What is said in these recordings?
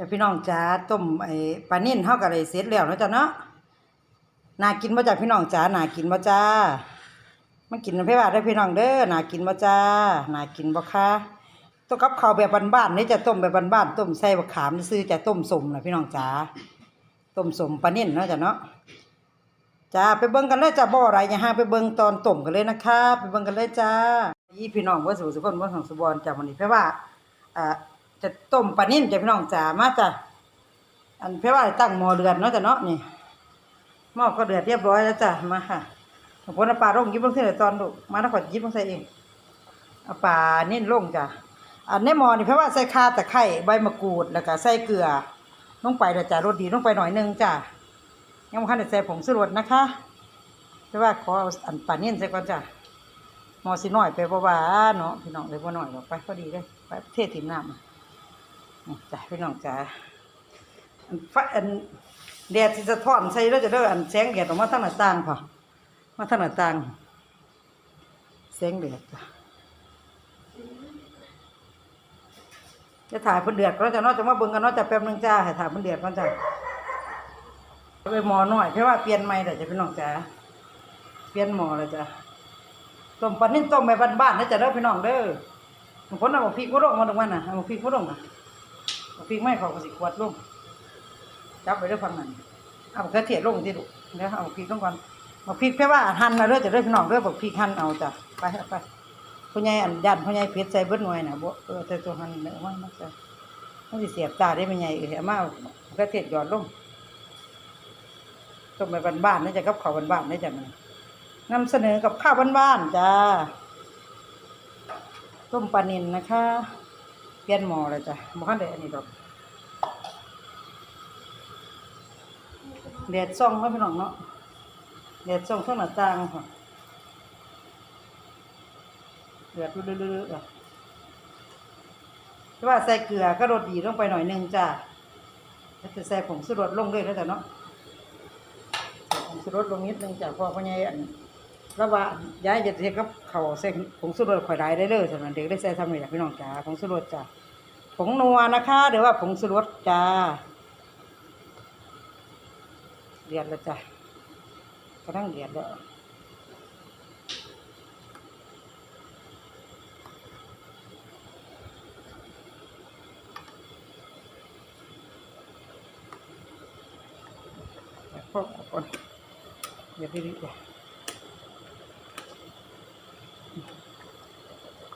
แต่พี่น้องจ๋าต้มไอ้ปลานิ่นเฮาก็ได้เสร็จแล้วนะจ้ะเนาะน่ากินบ่จ้ะพี่น้องจ๋าน่ากินบ่จ้ามากินน้ำเพว่าได้พี่น้องเด้อน่ากินบ่จ้าน่ากินบ่คะต้มกับข้าวแบบบ้านๆนี่จะต้มแบบบ้านๆต้มใส่บักขามซื้อจะต้มสมนะพี่น้องจ๋าต้มสมปลานิ่นนะจ้ะเนาะจ้าไปเบิ่งกันเลยจ้าบ่อะไรอย่าห่างไปเบิ่งตอนต้มกันเลยนะคะไปเบิ่งกันเลยจ้ายี่พี่น้องบ่สู่สุคนบ่ของสุบอนจ้าวันนี้เพราะว่าอ่า จะต้มปลานิ่มจะพี่น้องจ๋ามาจ้ะอันเพื่อว่าตั้งหม้อเดือดเนาะจ้ะเนาะนี่หม้อก็เดือดเรียบร้อยแล้วจ้ะมาค่ะผมเอาปลาลงยิบลงเส้นตอนลูมาแล้วขอยิบลงใส่เองเอาปลานิ่นลงจ้ะอันในหม้อนี่เพราะว่าใส่ข่าตะไคร้ใบมะกรูดแล้วก็ใส่เกลือลงไปแล้วจ้ะรสดีลงไปหน่อยหนึงจ้ะยังไม่ทันใส่ผงชูรสนะคะเพราะว่าขอเอาอันปลานิ่นใส่ก่อนจ้ะหม้อสิน้อยไปเพราว่าเนาะพี่น้องเลยบ่น้อยหรอกไปพอดีเลยไปเทถิ่มน้ำนี่ จ้ะพี่น้องจ๋าอันไฟอันแดดที่สะท้อนใส่แล้วจะได้อันแสงแดดออกมาทางหน้าต่างค่ะมาทางหน้าต่างแสงแดดจ้ะจะถ่ายเพิ่นเดือดก็จะนาะจะมาเบิ่งกันนาะจะแป๊บนึงจ้าให้ถ่ายเพิ่นเดือดก่อนจ้ะไปหมอหน่อยเพราะว่าเปลี่ยนใหม่เด้อจ้ะพี่น้องจ๋าเปลี่ยนหมอแล้วจ้ะต้มปลานิ่มต้มแบบบ้านๆนะจ้ะเด้อพี่น้องเด้อบางคนเอาหมกพริกมาลงมาตรงนั้นน่ะเอาหมกพริกมาลงอะ เอาพริกไม่เขาก็สิขวดลงจับไปด้วยฟังนั่นเอากระเทียมลงที่ดุเดี๋ยวเอาพริกลงก่อนเอาพริกแค่ว่าหั่นนะเด้อยจะได้พี่น้องเด้อยบอกพริกหั่นเอาจ้ะไปไปพ่อใหญ่อันยันพ่อใหญ่เพชรใส่เบิดหน่วยน่ะบ่เออแต่ตัวหั่นเนี่ยมันมันจะมันสิเสียบตาได้พ่ใหญ่เอ้ยเอามาเอากระเทียมหยอดลงต้มไปบ้านๆนี่จะกับข้าวบ้านๆนี่จะมันนำเสนอกับข้าวบ้านๆจ้าต้มปลานิลนะคะ ลี่ยนหม้อเลยจ้ะบ่คันได้อันนี้ดอกแดดส่องเนาะพี่น้องเนาะแดดส่องข้างหน้าต่างค่ะเดือดเรื่อยๆอะแต่ว่าใส่เกลือก็รสดีลงไปหน่อยหนึงจ้ะแล้วจะใส่ผงชูรสลงด้วยแล้วจ้ะเนาะใส่ผงชูรสลงนิดนึงจ้ะพอพ่อใหญ่อัน แล้วว่าย้ายจะเทกับเขาวใส่ผงชูรสข่อยได้ได้เลยสำหรับเด็กได้ใส่ทำนี่แหละพี่น้องจ้าผงชูรสจ้ะผงนัวนะคะเดี๋ยวว่าผงสุรสจ้าเดือดแล้วจ้ะกระทั่งเดือดแล้วพอก่อนเดี๋ยวดีๆจ้ะ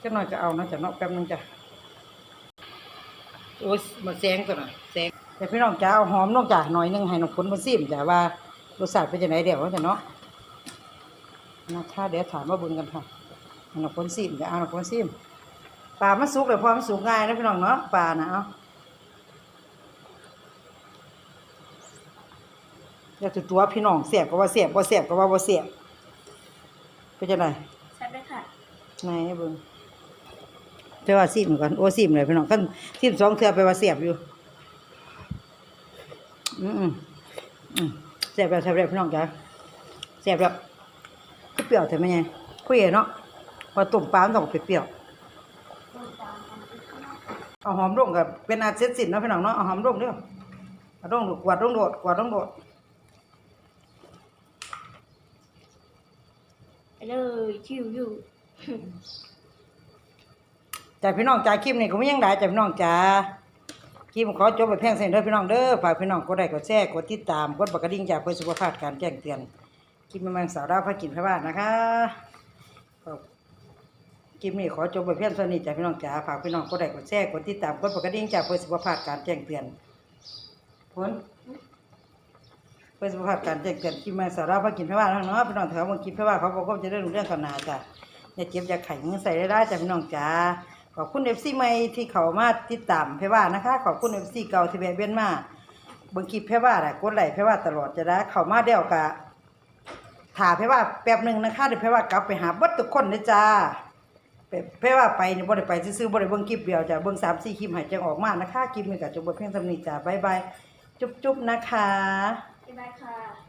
จะหน่อยก็เอานะจะเนาะแป๊บนึงจ้ะโอ้ยมาแซงตัวน่ะแซงแต่พี่น้องจ้าเอาหอมนอกจากหน่อยหนึงให้น้องฝนมาซิมจ้ะว่ารสชาติเป็นจังไดเดี๋ยวว่าจะเนาะนะคะเดี๋ยวถามมาเบุญกันค่ะให้น้องฝนซิมจ้ะเอาน้องฝนซิมปลามันสุกเลยพอมันสุกง่ายนะพี่น้องเนาะปลานะเอาอย่าถือตัวพี่น้องเสียบก็ว่าเสียบบ่เสียบก็ว่าบ่เสียบเป็นจังไดใช่ไหมค่ะไหนเบิ่ง แต่ว่าซิมก่อนโอ้ซิมเลยพี่น้องคันซิมสองเทือไปว่าเสียบอยู่อืมอืมเสียบแล้วเสียบแล้วพี่น้องจ้ะเสียบแล้วก็เปรี้ยวแต่ไม่ไงคุยเนาะพอต้มปลาต้องเปรี้ยวๆเอาหอมลงกับเป็นอาเสร็จสิ้นเนาะพี่น้องเนาะเอาหอมลงเด้อเอาลงกวาดลงโดดกวาดลงโดดเลยชิวอยู่ จากพี่น้องจ่าคลิปนี้ก็ไม่ยังได้จากพี่น้องจ้าคลิปขอจบไปเพียงเส้นเด้อพี่น้องเด้อฝากพี่น้องกดไลค์กดแชร์กดติดตามกดบักกระดิ่งจากเพื่อสุขภาพการแจ้งเตือนคลิปแม่งสาวดาวพระกินพระบาทนะคะคลิปนี้ขอจบไปเพียงเท่านี้จากพี่น้องจ๋าฝากพี่น้องกดไลค์กดแชร์กดติดตามกดบักกระดิ่งจากเพื่อสุขภาพการแจ้งเตือนผลเพื่อสุขภาพการแจ้งเตือนคลิปแม่งสาวดาวพระกินพระบาทเนาะพี่น้องแถวบางคลิปพระบาทเขาบอกว่าจะได้รู้เรื่องกันนาจ้ะอย่าเจ็บอย่าไข่มือใส่ได้ได้จ้ะพี่น้องจ๋า ขอบคุณเอฟซีใหม่ที่เขามาติดตามเพว่านะคะ ขอบคุณเอฟซีเก่าที่แวะเวียนมาเบิ่งคลิปเพว่าน่ะกดไลค์เพว่าตลอดจะได้เขามาเดี่ยวกะถ่าเพว่าแป๊บหนึ่งนะคะเดี๋ยวเพว่ากลับไปหาบดทุกคนเลยจ้าเพเพว่าไปนี่บ่ได้ไปซื้อบ่ได้เบิ่งคลิปเดียวจ้ะเบิ่ง3-4คลิปให้จังออกมานะคะคลิปนี้ก็จบบ่เพียงเท่านี้จ้าบายบายจุ๊บๆนะคะบ๊ายบายค่ะ